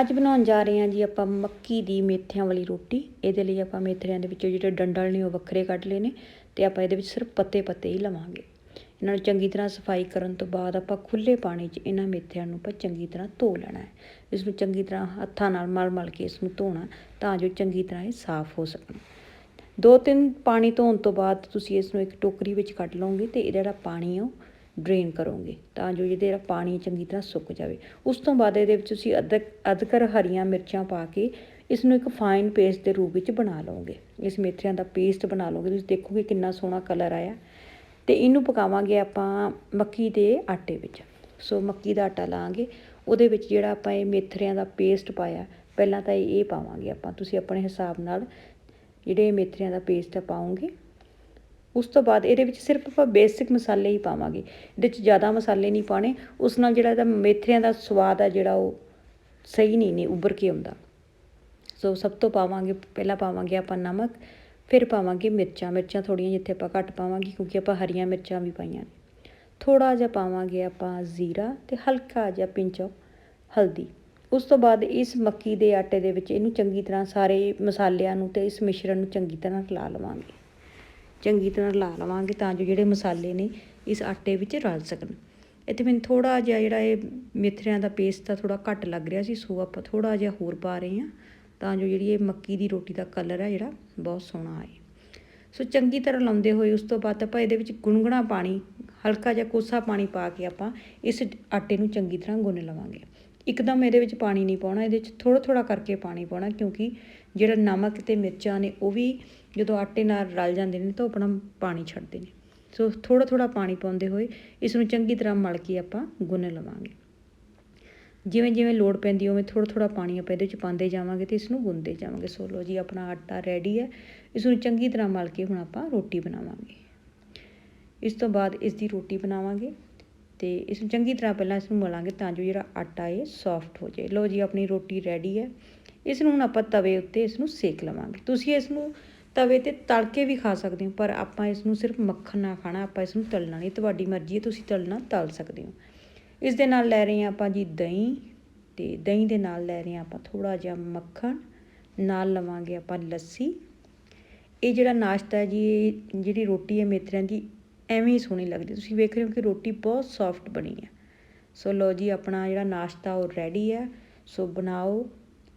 ਅੱਜ ਬਣਾਉਣ ਜਾ ਰਹੇ ਹਾਂ ਜੀ ਆਪਾਂ ਮੱਕੀ ਦੀ ਮੇਥਿਆਂ ਵਾਲੀ ਰੋਟੀ। ਇਹਦੇ ਲਈ ਆਪਾਂ ਮੇਥਰਿਆਂ ਦੇ ਵਿੱਚੋਂ ਜਿਹੜੇ ਡੰਡਲ ਨੇ ਉਹ ਵੱਖਰੇ ਕੱਢ ਲਏ ਨੇ ਤੇ ਆਪਾਂ ਇਹਦੇ ਵਿੱਚ ਸਿਰਫ ਪੱਤੇ ਪੱਤੇ ਹੀ ਲਵਾਂਗੇ। ਇਹਨਾਂ ਨੂੰ ਚੰਗੀ ਤਰ੍ਹਾਂ ਸਫ਼ਾਈ ਕਰਨ ਤੋਂ ਬਾਅਦ ਆਪਾਂ ਖੁੱਲੇ ਪਾਣੀ 'ਚ ਇਹਨਾਂ ਮੇਥਿਆਂ ਨੂੰ ਆਪਾਂ ਚੰਗੀ ਤਰ੍ਹਾਂ ਧੋ ਲੈਣਾ ਹੈ। ਇਸ ਨੂੰ ਚੰਗੀ ਤਰ੍ਹਾਂ ਹੱਥਾਂ ਨਾਲ ਮਲ ਮਲ ਕੇ ਇਸ ਨੂੰ ਧੋਣਾ ਤਾਂ ਜੋ ਚੰਗੀ ਤਰ੍ਹਾਂ ਇਹ ਸਾਫ਼ ਹੋ ਸਕਣ। ਦੋ ਤਿੰਨ ਪਾਣੀ ਧੋਣ ਤੋਂ ਬਾਅਦ ਤੁਸੀਂ ਇਸ ਨੂੰ ਇੱਕ ਟੋਕਰੀ ਵਿੱਚ ਕੱਢ ਲਓਗੇ ਤੇ ਇਹ ਜਿਹੜਾ ਪਾਣੀ ਆ ਉਹ ਡਰੇਨ ਕਰੋਗੇ, ਤਾਂ ਜੋ ਜਿਹਦੇ ਪਾਣੀ ਚੰਗੀ ਤਰ੍ਹਾਂ ਸੁੱਕ ਜਾਵੇ। ਉਸ ਤੋਂ ਬਾਅਦ ਇਹਦੇ ਵਿੱਚ ਤੁਸੀਂ ਅਦਰਕ ਅਦਰਕ ਹਰੀਆਂ ਮਿਰਚਾਂ ਪਾ ਕੇ ਇਸ ਨੂੰ ਇੱਕ ਫਾਈਨ ਪੇਸਟ ਦੇ ਰੂਪ ਵਿੱਚ ਬਣਾ ਲਓਗੇ। ਇਸ ਮੇਥਰਿਆਂ ਦਾ ਪੇਸਟ ਬਣਾ ਲਓਗੇ। ਤੁਸੀਂ ਦੇਖੋਗੇ ਕਿੰਨਾ ਸੋਹਣਾ ਕਲਰ ਆਇਆ। ਤੇ ਇਹਨੂੰ ਪਕਾਵਾਂਗੇ ਆਪਾਂ ਮੱਕੀ ਦੇ ਆਟੇ ਵਿੱਚ। ਸੋ ਮੱਕੀ ਦਾ ਆਟਾ ਲਾਂਗੇ। ਉਹਦੇ ਵਿੱਚ ਜਿਹੜਾ ਆਪਾਂ ਇਹ ਮੇਥਰਿਆਂ ਦਾ ਪੇਸਟ ਪਾਇਆ, ਪਹਿਲਾਂ ਤਾਂ ਇਹ ਪਾਵਾਂਗੇ ਆਪਾਂ। ਤੁਸੀਂ ਆਪਣੇ ਹਿਸਾਬ ਨਾਲ ਜਿਹੜੇ ਮੇਥਰਿਆਂ ਦਾ ਪੇਸਟ ਪਾਉਂਗੇ ਉਸ ਤੋਂ ਬਾਅਦ ਇਹਦੇ ਵਿੱਚ ਸਿਰਫ ਆਪਾਂ ਬੇਸਿਕ ਮਸਾਲੇ ਹੀ ਪਾਵਾਂਗੇ। ਇਹਦੇ ਵਿੱਚ ਜ਼ਿਆਦਾ ਮਸਾਲੇ ਨਹੀਂ ਪਾਣੇ ਉਸ ਨਾਲ ਜਿਹੜਾ ਇਹਦਾ ਮੇਥਰਿਆਂ ਦਾ ਸਵਾਦ ਆ, ਜਿਹੜਾ ਉਹ ਸਹੀ ਨਹੀਂ ਨੇ, ਉੱਭਰ ਕੇ ਆਉਂਦਾ। ਸੋ ਸਭ ਤੋਂ ਪਾਵਾਂਗੇ, ਪਹਿਲਾਂ ਪਾਵਾਂਗੇ ਆਪਾਂ ਨਮਕ, ਫਿਰ ਪਾਵਾਂਗੇ ਮਿਰਚਾਂ। ਮਿਰਚਾਂ ਥੋੜੀਆਂ ਜਿੱਥੇ ਆਪਾਂ ਘੱਟ ਪਾਵਾਂਗੇ, ਕਿਉਂਕਿ ਆਪਾਂ ਹਰੀਆਂ ਮਿਰਚਾਂ ਵੀ ਪਾਈਆਂ ਨੇ। ਥੋੜਾ ਜਿਹਾ ਪਾਵਾਂਗੇ ਆਪਾਂ ਜ਼ੀਰਾ ਤੇ ਹਲਕਾ ਜਿਹਾ ਪਿੰਚ ਹਲਦੀ। ਉਸ ਤੋਂ ਬਾਅਦ ਇਸ ਮੱਕੀ ਦੇ ਆਟੇ ਦੇ ਵਿੱਚ ਇਹਨੂੰ ਚੰਗੀ ਤਰ੍ਹਾਂ ਸਾਰੇ ਮਸਾਲਿਆਂ ਨੂੰ ਤੇ ਇਸ ਮਿਸ਼ਰਣ ਨੂੰ ਚੰਗੀ ਤਰ੍ਹਾਂ ਲਾ ਲਵਾਂਗੇ। ਚੰਗੀ ਤਰ੍ਹਾਂ ਲਾ ਲਵਾਂਗੇ ਤਾਂ ਜੋ ਜਿਹੜੇ ਮਸਾਲੇ ਨੇ ਇਸ ਆਟੇ ਵਿੱਚ ਰਲ ਸਕਣ। ਇੱਥੇ ਮੈਨੂੰ ਥੋੜਾ ਜਿਹਾ ਜਿਹੜਾ ਇਹ ਮੇਥਰਿਆਂ ਦਾ ਪੇਸਟ ਤਾਂ ਥੋੜਾ ਘੱਟ ਲੱਗ ਰਿਹਾ ਸੀ, ਸੋ ਆਪਾਂ ਥੋੜਾ ਜਿਹਾ ਹੋਰ ਪਾ ਰਹੇ ਹਾਂ ਤਾਂ ਜੋ ਜਿਹੜੀ ਇਹ ਮੱਕੀ ਦੀ ਰੋਟੀ ਦਾ ਕਲਰ ਹੈ ਜਿਹੜਾ ਬਹੁਤ ਸੋਹਣਾ ਆਏ। ਸੋ ਚੰਗੀ ਤਰ੍ਹਾਂ ਲਾਉਂਦੇ ਹੋਏ ਉਸ ਤੋਂ ਬਾਅਦ ਆਪਾਂ ਇਹਦੇ ਵਿੱਚ ਗੁਨਗੁਣਾ ਪਾਣੀ, ਹਲਕਾ ਜਿਹਾ ਕੋਸਾ ਪਾਣੀ ਪਾ ਕੇ ਆਪਾਂ ਇਸ ਆਟੇ ਨੂੰ ਚੰਗੀ ਤਰ੍ਹਾਂ ਗੁੰਨ ਲਵਾਂਗੇ। ਇੱਕਦਮ ਇਹਦੇ ਵਿੱਚ ਪਾਣੀ ਨਹੀਂ ਪਾਉਣਾ, ਇਹਦੇ ਵਿੱਚ ਥੋੜਾ ਥੋੜਾ ਕਰਕੇ ਪਾਣੀ ਪਾਉਣਾ, ਕਿਉਂਕਿ ਜਿਹੜਾ ਨਮਕ ਤੇ ਮਿਰਚਾਂ ਨੇ ਉਹ ਵੀ ਜਦੋਂ ਆਟੇ ਨਾਲ ਰਲ ਜਾਂਦੇ ਨੇ ਤਾਂ ਉਹ ਆਪਣਾ ਪਾਣੀ ਛੱਡਦੇ ਨੇ। ਸੋ ਥੋੜਾ ਥੋੜਾ ਪਾਣੀ ਪਾਉਂਦੇ ਹੋਏ ਇਸ ਨੂੰ ਚੰਗੀ ਤਰ੍ਹਾਂ ਮਲ ਕੇ ਆਪਾਂ ਗੁੰਨ ਲਵਾਂਗੇ। ਜਿਵੇਂ ਜਿਵੇਂ ਲੋੜ ਪੈਂਦੀ ਉਵੇਂ ਥੋੜਾ ਥੋੜਾ ਪਾਣੀ ਆਪਾਂ ਇਹਦੇ ਵਿੱਚ ਪਾਉਂਦੇ ਜਾਵਾਂਗੇ ਤੇ ਇਸ ਨੂੰ ਗੁੰਨਦੇ ਜਾਵਾਂਗੇ। ਸੋ ਲੋ ਜੀ, ਆਪਣਾ ਆਟਾ ਰੈਡੀ ਹੈ। ਇਸ ਨੂੰ ਚੰਗੀ ਤਰ੍ਹਾਂ ਮਲ ਕੇ ਹੁਣ ਆਪਾਂ ਰੋਟੀ ਬਣਾਵਾਂਗੇ। ਇਸ ਤੋਂ ਬਾਅਦ ਇਸ ਦੀ ਰੋਟੀ ਬਣਾਵਾਂਗੇ। ਤੇ ਇਸ ਨੂੰ ਚੰਗੀ ਤਰ੍ਹਾਂ ਪਹਿਲਾਂ ਇਸ ਨੂੰ ਮਲਾਂਗੇ ਤਾਂ ਜੋ ਜਿਹੜਾ ਆਟਾ ਇਹ ਸੌਫਟ ਹੋ ਜਾਏ। ਲਓ ਜੀ, ਆਪਣੀ ਰੋਟੀ ਰੈਡੀ ਹੈ। ਇਸ ਨੂੰ ਹੁਣ ਆਪਾਂ ਤਵੇ ਉੱਤੇ ਇਸ ਨੂੰ ਸੇਕ ਲਵਾਂਗੇ। ਤੁਸੀਂ ਇਸ ਨੂੰ ਤਵੇ ਤੇ ਤਲ ਕੇ ਵੀ ਖਾ ਸਕਦੇ ਹੋ, ਪਰ ਆਪਾਂ ਇਸ ਨੂੰ ਸਿਰਫ ਮੱਖਣ ਨਾਲ ਖਾਣਾ, ਆਪਾਂ ਇਸ ਨੂੰ ਤਲਣਾ ਨਹੀਂ। ਤੁਹਾਡੀ ਮਰਜ਼ੀ ਹੈ, ਤੁਸੀਂ ਤਲਣਾ ਤਲ ਸਕਦੇ ਹੋ। ਇਸ ਦੇ ਨਾਲ ਲੈ ਰਹੇ ਹਾਂ ਆਪਾਂ ਜੀ ਦਹੀਂ ਤੇ ਦਹੀਂ ਦੇ ਨਾਲ ਲੈ ਰਹੇ ਹਾਂ ਆਪਾਂ ਥੋੜਾ ਜਿਹਾ ਮੱਖਣ। ਨਾਲ ਲਵਾਂਗੇ ਆਪਾਂ ਲੱਸੀ। ਇਹ ਜਿਹੜਾ ਨਾਸ਼ਤਾ ਹੈ ਜੀ ਜਿਹੜੀ ਰੋਟੀ ਹੈ ਮੇਥਰਿਆਂ ਦੀ ਐਵੇਂ ਹੀ ਸੋਹਣੀ ਲੱਗਦੀ। ਤੁਸੀਂ ਵੇਖ ਰਹੇ ਹੋ ਕਿ ਰੋਟੀ ਬਹੁਤ ਸੌਫਟ ਬਣੀ ਹੈ। ਸੋ ਲੋ ਜੀ, ਆਪਣਾ ਜਿਹੜਾ ਨਾਸ਼ਤਾ ਉਹ ਰੈਡੀ ਹੈ। ਸੋ ਬਣਾਓ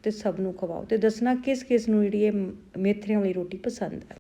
ਤੇ ਸਭ ਨੂੰ ਖਵਾਓ ਤੇ ਦੱਸਣਾ ਕਿਸ ਕਿਸ ਨੂੰ ਜਿਹੜੀ ਇਹ ਮੇਥਰਿਆਂ ਵਾਲੀ ਰੋਟੀ ਪਸੰਦ ਹੈ।